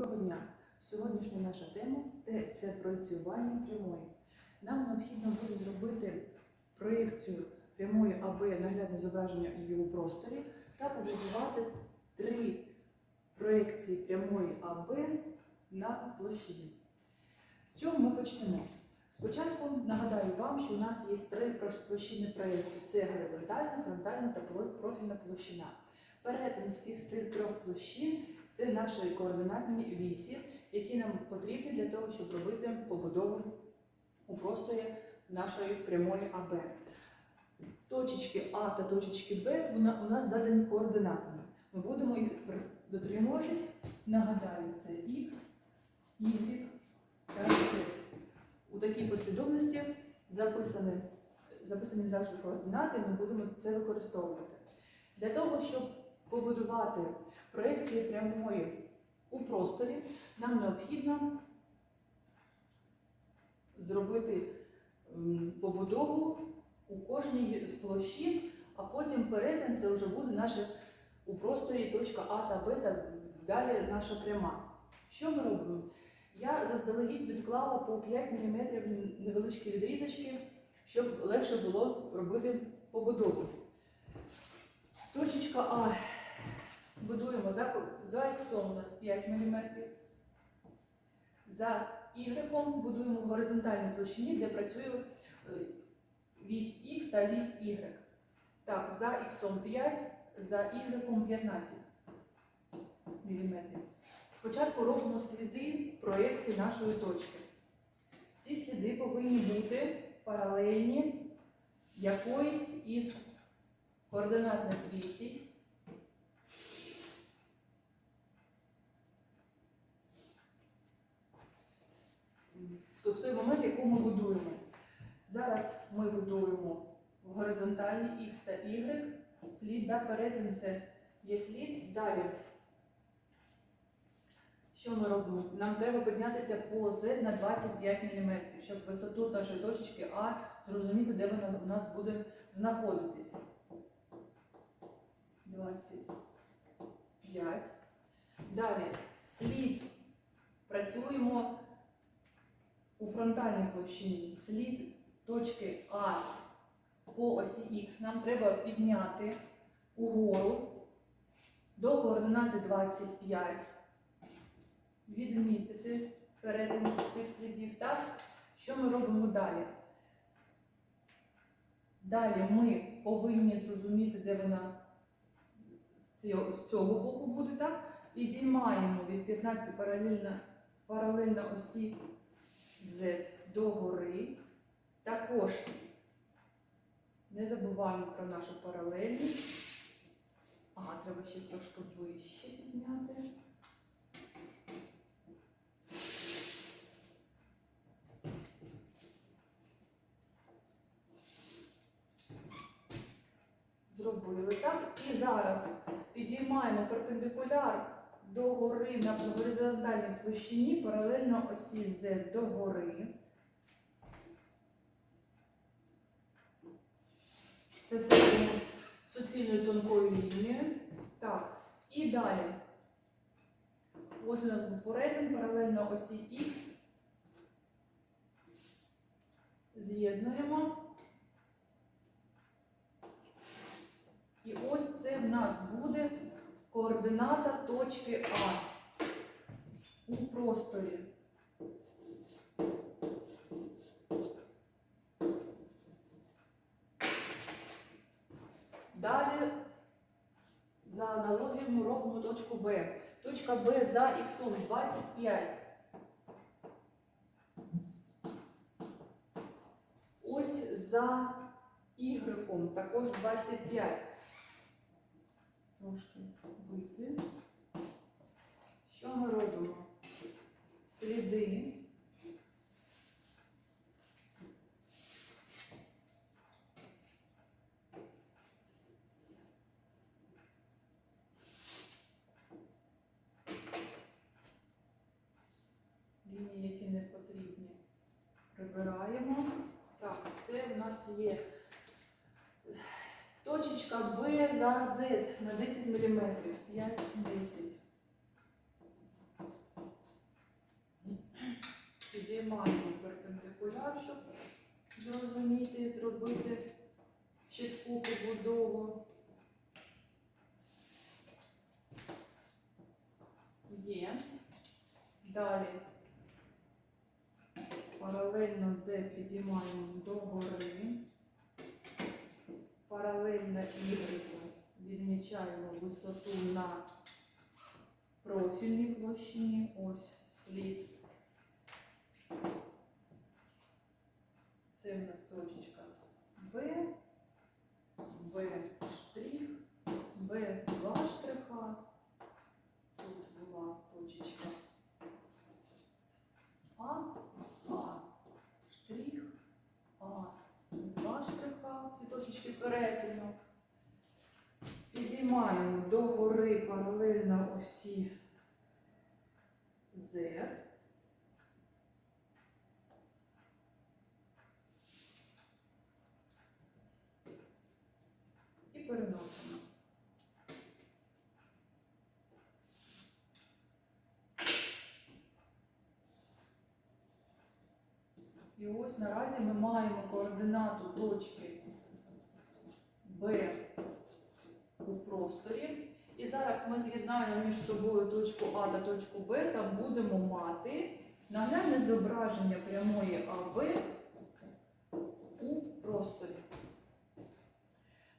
Доброго дня! Сьогоднішня наша тема це проєкціювання прямої. Нам необхідно буде зробити проєкцію прямої АБ наглядне зображення її у просторі та побудувати три проєкції прямої АБ на площині. З чого ми почнемо? Спочатку нагадаю вам, що у нас є три площини проєкції: це горизонтальна, фронтальна та профільна площина. Перетин всіх цих трьох площин це наші координатні вісі, які нам потрібні для того, щоб робити побудову у просторі нашої прямої АБ. Точечки А та точечки Б у нас задані координатами. Ми будемо їх дотримуватись. Нагадаю, це Х, Y та Z. У такій послідовності записані, записані завжди координати, ми будемо це використовувати. Для того, щоб побудувати проекції прямої у просторі, нам необхідно зробити побудову у кожній з площин, а потім перетин це вже буде наша у просторі точка А та Б та далі наша пряма. Що ми робимо? Я заздалегідь відклала по 5 мм невеличкі відрізочки, щоб легше було робити побудову. Точечка А будуємо за, за Х у нас 5 мм. За Y будуємо в горизонтальній площині, де працює е, вісь Х та вісь Y. Так, за Х 5, за Y 15 мм. Спочатку робимо сліди проєкції нашої точки. Ці сліди повинні бути паралельні якоїсь із координатних вісій. В в той момент, яку ми будуємо. Зараз ми будуємо в горизонтальні Х та Y, слід да, перетин це є слід. Далі. Що ми робимо? Нам треба піднятися по Z на 25 мм, щоб висоту нашої точечки А зрозуміти, де вона у нас буде знаходитися. 25. Далі слід. Працюємо у фронтальній площині. Слід точки А по осі Х нам треба підняти угору до координати 25 відмітити перетин цих слідів. Так, що ми робимо далі? Далі ми повинні зрозуміти, де вона з цього, боку буде, так? Підіймаємо від 15 паралельно, паралельно осі Z до гори. Також не забуваємо про нашу паралельність. Ага, треба ще трошки вище підняти. Зробили так. І зараз підіймаємо перпендикуляр до гори на горизонтальній площині паралельно осі Z до гори. Це все суцільною тонкою лінією. Так, і далі. Ось у нас був перетин паралельно осі Х. З'єднуємо. І ось це в нас буде координата точки А у просторі. Далі за аналогією ми робимо точку Б. Точка Б за х 25. Ось за Y також 25. Трошки вийти. Що ми робимо? Сліди. Лінії, які не потрібні, прибираємо. Так, це в нас є точечка Б за Z на 10 мм. 5-10. Підіймаємо перпендикуляр, щоб зрозуміти і зробити чітку побудову. Є. Далі паралельно з підіймаємо догори. Паралельно Y відмічаємо висоту на профільній площині. Ось слід. Це у нас точечка Б, Б штрих, Б два штриха. Тут була точечка А, А, штрих, А, два штриха, ці точечки перетину. Підіймаємо догори паралельно осі Z. І переносимо. І ось наразі ми маємо координату точки Б у просторі. Ми з'єднаємо між собою точку А та точку Б та будемо мати наглядне зображення прямої АБ у просторі.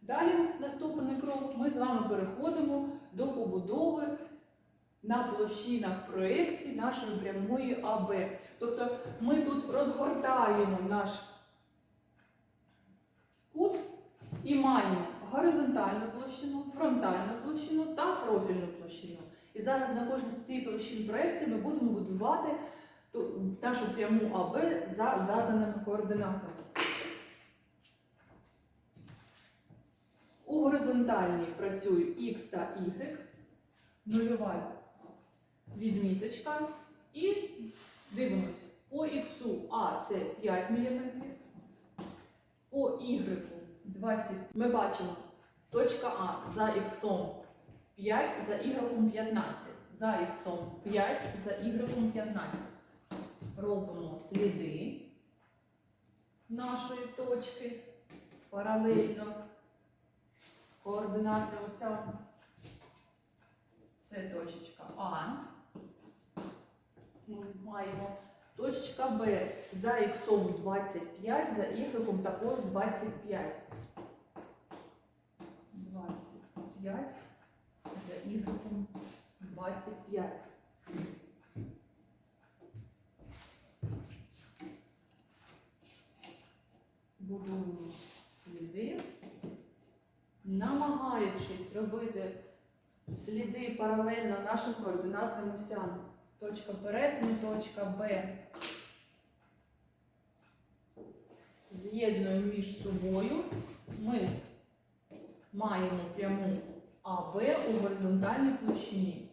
Далі, наступний крок, ми з вами переходимо до побудови на площинах проєкцій нашої прямої АБ. Тобто ми тут розгортаємо наш кут і маємо горизонтальну площину, фронтальну площину та профільну площину. І зараз на кожній з цих площин проєкції ми будемо будувати нашу пряму АБ за заданими координатами. У горизонтальній працює Х та Y, нульова відміточка. І дивимося, по Х А це 5 мм, по Y 20. Ми бачимо точка А за Х 5, за Y 15, за Х 5, за Y 15. Робимо сліди нашої точки паралельно координатним осям. Це точечка А. Ми маємо точечка Б за х 25, за y також 25. 25 за y 25. Будуємо сліди, намагаючись робити сліди паралельно нашим координатним осям. Точка перетину, точка Б. З'єднуємо між собою. Ми маємо пряму АБ у горизонтальній площині.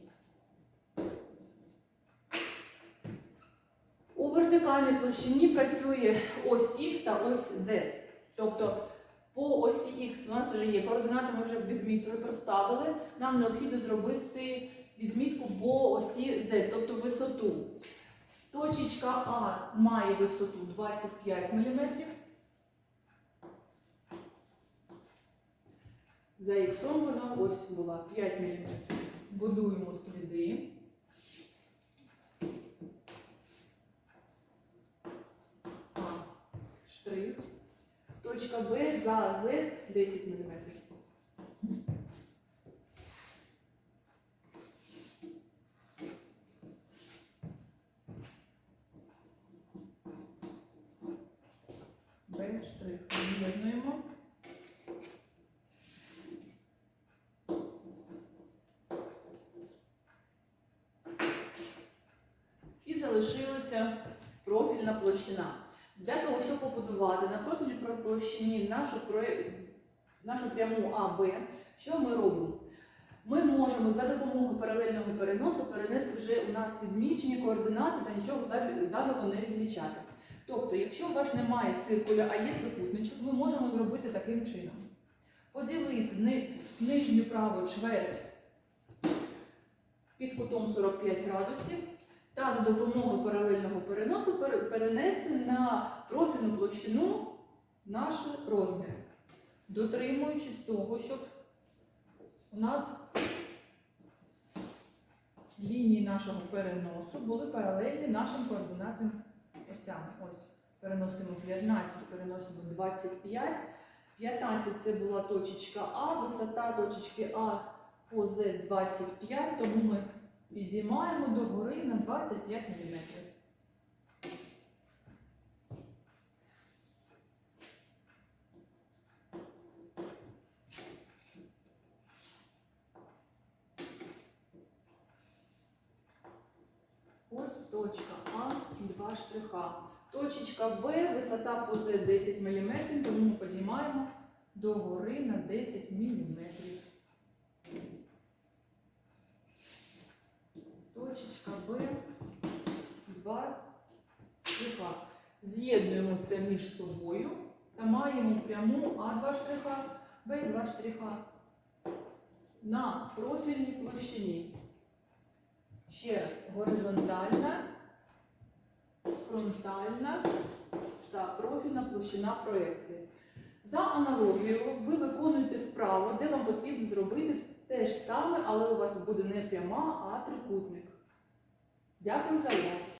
У вертикальній площині працює ось Х та ось Z. Тобто по осі Х у нас вже є координати, ми вже відмітили, проставили. Нам необхідно зробити відмітку по осі Z, тобто висоту. Точечка А має висоту 25 мм. За х вона ось була 5 мм. Будуємо сліди. А, штрих. Точка Б за Z 10 мм. Б штрих. З'єднуємо. І залишилася профільна площина. Для того, щоб побудувати на профільній площині нашу, нашу пряму АБ, що ми робимо? Ми можемо за допомогою паралельного переносу перенести вже у нас відмічені координати та нічого зайвого не відмічати. Тобто, якщо у вас немає циркуля, а є трикутничок, ми можемо зробити таким чином. Поділити ни- нижню праву чверть під кутом 45 градусів та за допомогою паралельного переносу перенести на профільну площину наш розмір, дотримуючись того, щоб у нас лінії нашого переносу були паралельні нашим координатним осям. Ось переносимо 15, переносимо 25. 15 це була точечка А, висота точечки А по Z 25, тому ми підіймаємо догори на 25 мм. Ось точка два штриха. Точечка Б, висота по З 10 мм, тому ми підіймаємо догори на 10 мм. Точечка Б, два штриха. З'єднуємо це між собою та маємо пряму А2 штриха, Б2 штриха на профільній площині. Ще раз, горизонтальна, фронтальна та профільна площина проекції. За аналогією, ви виконуєте вправо, де вам потрібно зробити те ж саме, але у вас буде не пряма, а трикутник. Дякую за увагу.